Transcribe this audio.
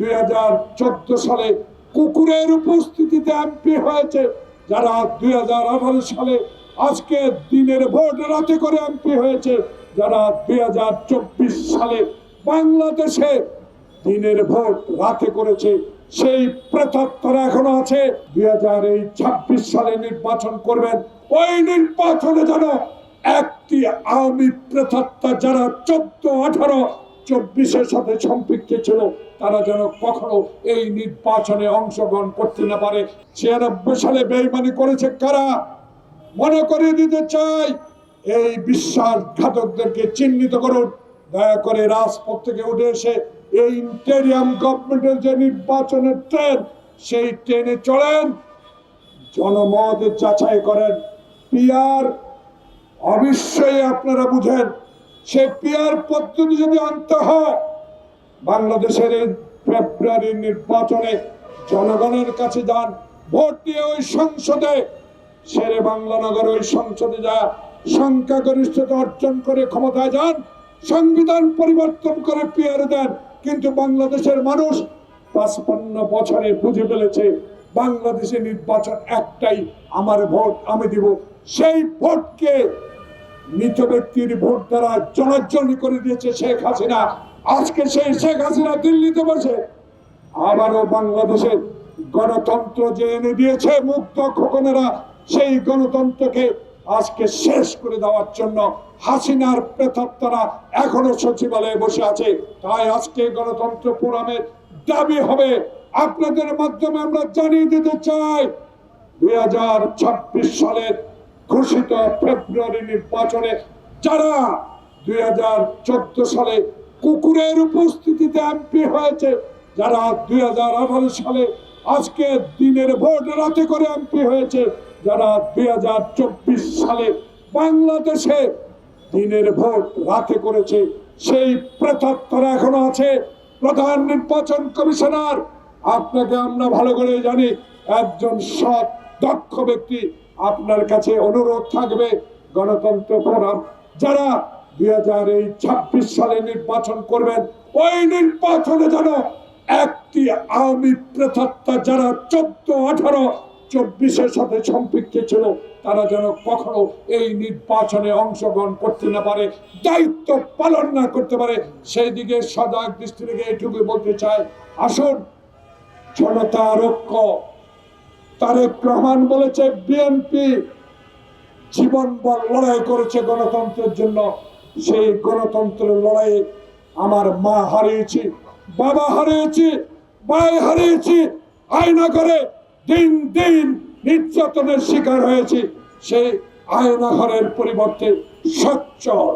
দুই হাজার চোদ্দ সালে কুকুরের উপস্থিতিতে এমপি হয়েছে, যারা দুই সালে আজকে দিনের ভোট রাতে করে এমপি হয়েছে, যারা দু হাজার চব্বিশ সালে বাংলাদেশে দিনের ভোট রাতে করেছে, সেই প্রেতাত্মরা এখনও আছে। দুই হাজার এই ছাব্বিশ সালে নির্বাচন করবেন, ওই নির্বাচনে যেন একটি আওয়ামী প্রেতাত্মা যারা চোদ্দ আঠারো, চব্বিশের সাথে সম্পৃক্ত ছিল তারা যেন কখনো এই নির্বাচনে অংশগ্রহণ করতে না পারে। ছিয়ানব্বই সালে বেইমানি করেছে কারা? মনে করিয়ে দিতে চাই, এই বিশ্বাসঘাতকদেরকে চিহ্নিত করুন। দয়া করে রাজপথ থেকে উঠে এসে এই ইন্টেরিয়াম গভর্নমেন্টের যে নির্বাচনের ট্রেন, সেই ট্রেনে চলেন। জনমত যাচাই করেন। পিয়ার অবশ্যই আপনারা বুঝেন। সে পিয়ার পদ্ধতি যদি আনতে হয় বাংলাদেশের ফেব্রুয়ারির নির্বাচনে জনগণের কাছে যান, ভোট দিয়ে ওই সংসদে। শেরে বাংলানগর ওই সংসদে যা সংখ্যাগরিষ্ঠতা অর্জন করে ক্ষমতায় যান, সংবিধান পরিবর্তন করে পিয়ার দেন। কিন্তু বাংলাদেশের মানুষ পাঁচপান্ন বছরে বুঝে ফেলেছে, বাংলাদেশে নির্বাচন একটাই, আমার ভোট আমি দিব। সেই ভোটকে মৃত ব্যক্তির ভোট দ্বারা জনজনী করে দিয়েছে শেখ হাসিনা। আজকে সেই শেখ হাসিনা দিল্লিতে বসে আবারও বাংলাদেশের গণতন্ত্র যে এনে দিয়েছে মুক্ত খোকনেরা, সেই গণতন্ত্রকে আজকে শেষ করে দেওয়ার জন্য হাসিনার প্রেতাত্মারা এখনও সচিবালয়ে বসে আছে। তাই আজকে গণতন্ত্র ফোরামের দাবি হবে। আপনাদের মাধ্যমে আমরা জানিয়ে দিতে চাই, দুই হাজার ছাব্বিশ সালের ঘোষিত ফেব্রুয়ারি নির্বাচনে যারা দুই হাজার চোদ্দ সালে কুকুরের উপস্থিতিতে এমপি হয়েছে, যারা দুই হাজার আঠারো সালে আজকে দিনের ভোট রাতে করে এমপি হয়েছে, যারা দুই হাজার চব্বিশ সালে বাংলাদেশে দিনের ভোট রাতে করেছে, সেই প্রেতাত্মরা এখনও আছে। প্রধান নির্বাচন কমিশনার, আপনাকে আমরা ভালো করে জানি, একজন সৎ, দক্ষ ব্যক্তি, আপনার কাছে অনুরোধ থাকবে গণতন্ত্র ফোরাম যারা দুই ছাব্বিশ সালে নির্বাচন করবেন, ওই নির্বাচনে যেন একটি আওয়ামী প্রেতাত্মা যারা চোদ্দ, আঠারো, চব্বিশের সাথে সম্পৃক্ত ছিল, তারা যেন কখনো এই নির্বাচনে অংশগ্রহণ করতে না পারে, দায়িত্ব পালন না করতে পারে। সেই দিকে সজাগ দৃষ্টি রেখে এটুকু বলতে চাই। আসুন, জনতা রক্ষ। তারেক রহমান বলেছে, বিএনপি জীবন বল লড়াই করেছে গণতন্ত্রের জন্য। সেই গণতন্ত্রের লড়াইয়ে আমার মা হারিয়েছি, বাবা হারিয়েছি, ভাই হারিয়েছি আয়না করে দিন দিন নির্যাতনের শিকার হয়েছি। সেই আয়না ঘরের পরিবর্তে সচ্চল